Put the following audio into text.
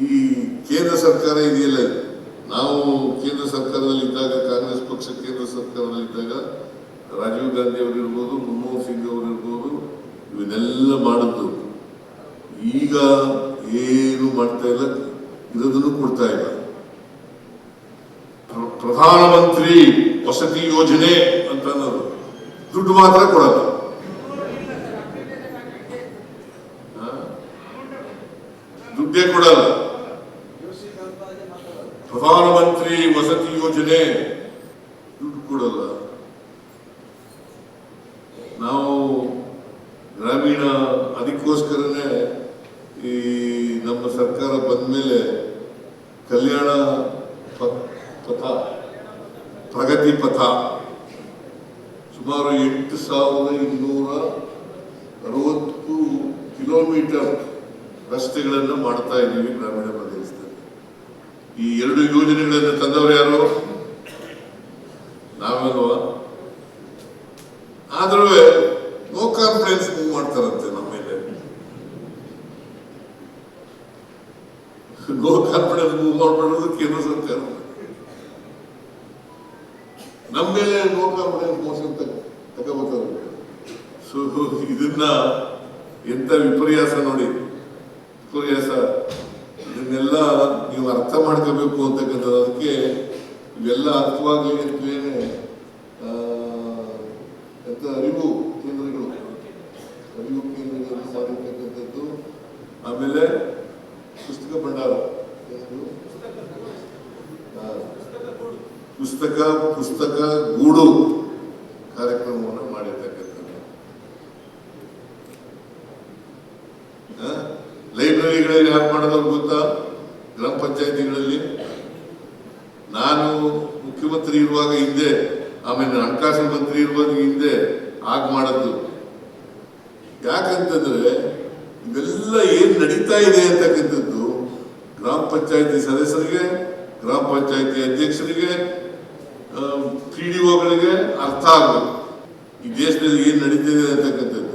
ಈ ಕೇಂದ್ರ ಸರ್ಕಾರ ಇದೆಯಲ್ಲ ನಾವು ಕೇಂದ್ರ ಸರ್ಕಾರದಲ್ಲಿ ಇದ್ದಾಗ, ಕಾಂಗ್ರೆಸ್ ಪಕ್ಷ ಕೇಂದ್ರ ಸರ್ಕಾರದಲ್ಲಿ ಇದ್ದಾಗ, ರಾಜೀವ್ ಗಾಂಧಿ ಅವರು ಇರ್ಬೋದು, ಮನಮೋಹನ್ ಸಿಂಗ್ ಅವರು ಇರ್ಬೋದು, ಇವನ್ನೆಲ್ಲ ಮಾಡಿದ್ದು. ಈಗ ಏನು ಮಾಡ್ತಾ ಇಲ್ಲ, ಇರೋದನ್ನು ಕೊಡ್ತಾ ಇಲ್ಲ. ಪ್ರ- ಪ್ರಧಾನಮಂತ್ರಿ ವಸತಿ ಯೋಜನೆ ಅಂತ ಅನ್ನೋದು. ದುಡ್ಡು ಮಾತ್ರ ಕೊಡಲ್ಲ? ದುಡ್ಡೇ ಕೊಡಲ್ಲ. ಪ್ರಧಾನಮಂತ್ರಿ ವಸತಿ ಯೋಜನೆ ದುಡ್ಡು ಕೊಡಲ್ಲ. ನಾವು ಗ್ರಾಮೀಣ ಅದಕ್ಕೋಸ್ಕರನೇ ಈ ನಮ್ಮ ಸರ್ಕಾರ ಬಂದ ಮೇಲೆ ಕಲ್ಯಾಣ ಪಥ, ಪ್ರಗತಿ ಪಥ ಸುಮಾರು ಎಂಟು ಸಾವಿರದ ಇನ್ನೂರ ಅರವತ್ತು ಕಿಲೋಮೀಟರ್ ರಸ್ತೆಗಳನ್ನು ಮಾಡ್ತಾ ಇದ್ದೀವಿ ಗ್ರಾಮೀಣ ಈ ಎರಡು ಯೋಜನೆಗಳನ್ನು ತಂದವರು ಯಾರು? ನಾವಲ್ವಾ? ಆದ್ರೂ ನೋ ಕಾನ್ಫಿಡೆನ್ಸ್ ಮೂವ್ ಮಾಡ್ತಾರಂತೆ ನಮ್ಮ ಮೇಲೆ. ನೋ ಕಾನ್ಫಿಡೆನ್ಸ್ ಮೂವ್ ಮಾಡ್ಬಿಡೋದು ಕೇಂದ್ರ ಸರ್ಕಾರ. ನಮ್ಮ ಮೇಲೆ ನೋ ಕಾನ್ಫಿಡೆನ್ಸ್ ಮೋಷನ್ ತಗೋಬೇಕಾದ್ರೆ ಸೊ ಇದನ್ನ ಎಂತ ವಿಪರ್ಯಾಸ ನೋಡಿ. ವಿಪರ್ಯಾಸ ಅಂತಕ್ಕಂಥದ್ದು. ಅದಕ್ಕೆ ಇವೆಲ್ಲ ಅರ್ಥವಾಗಲಿ ಅಂತಲೇ ಎಂತ ಅರಿವು ಕೇಂದ್ರಗಳು. ಅರಿವು ಕೇಂದ್ರಗಳನ್ನು ಮಾಡಿರ್ತಕ್ಕಂಥದ್ದು ಆಮೇಲೆ ಪುಸ್ತಕ ಭಂಡಾರ. ಪುಸ್ತಕ ಪುಸ್ತಕ ಗೂಡು ಕಾರ್ಯಕ್ರಮವನ್ನು ಮಾಡಿರ್ತಕ್ಕಂಥದ್ದು? ಲೈಬ್ರರಿಗಳಲ್ಲಿ ಯಾರು ಮಾಡೋದು ಗೊತ್ತಾ? ಗ್ರಾಮ ಪಂಚಾಯತಿಗಳಲ್ಲಿ ನಾನು ಮುಖ್ಯಮಂತ್ರಿ ಇರುವಾಗ ಹಿಂದೆ, ಆಮೇಲೆ ಹಣಕಾಸು ಮಂತ್ರಿ ಇರುವಾಗ ಹಿಂದೆ ಆಗ ಮಾಡದ್ದು. ಯಾಕಂತಂದ್ರೆ, ಇದೆಲ್ಲ ಏನ್ ನಡೀತಾ ಇದೆ ಅಂತಕ್ಕಂಥದ್ದು ಗ್ರಾಮ ಪಂಚಾಯತಿ ಸದಸ್ಯರಿಗೆ, ಗ್ರಾಮ ಪಂಚಾಯತಿ ಅಧ್ಯಕ್ಷರಿಗೆ ಪಿ ಡಿ ಒಗಳಿಗೆ ಅರ್ಥ ಆಗಬೇಕು. ಈ ದೇಶದಲ್ಲಿ ಏನ್ ನಡೀತಿದೆ ಅಂತಕ್ಕಂಥದ್ದು.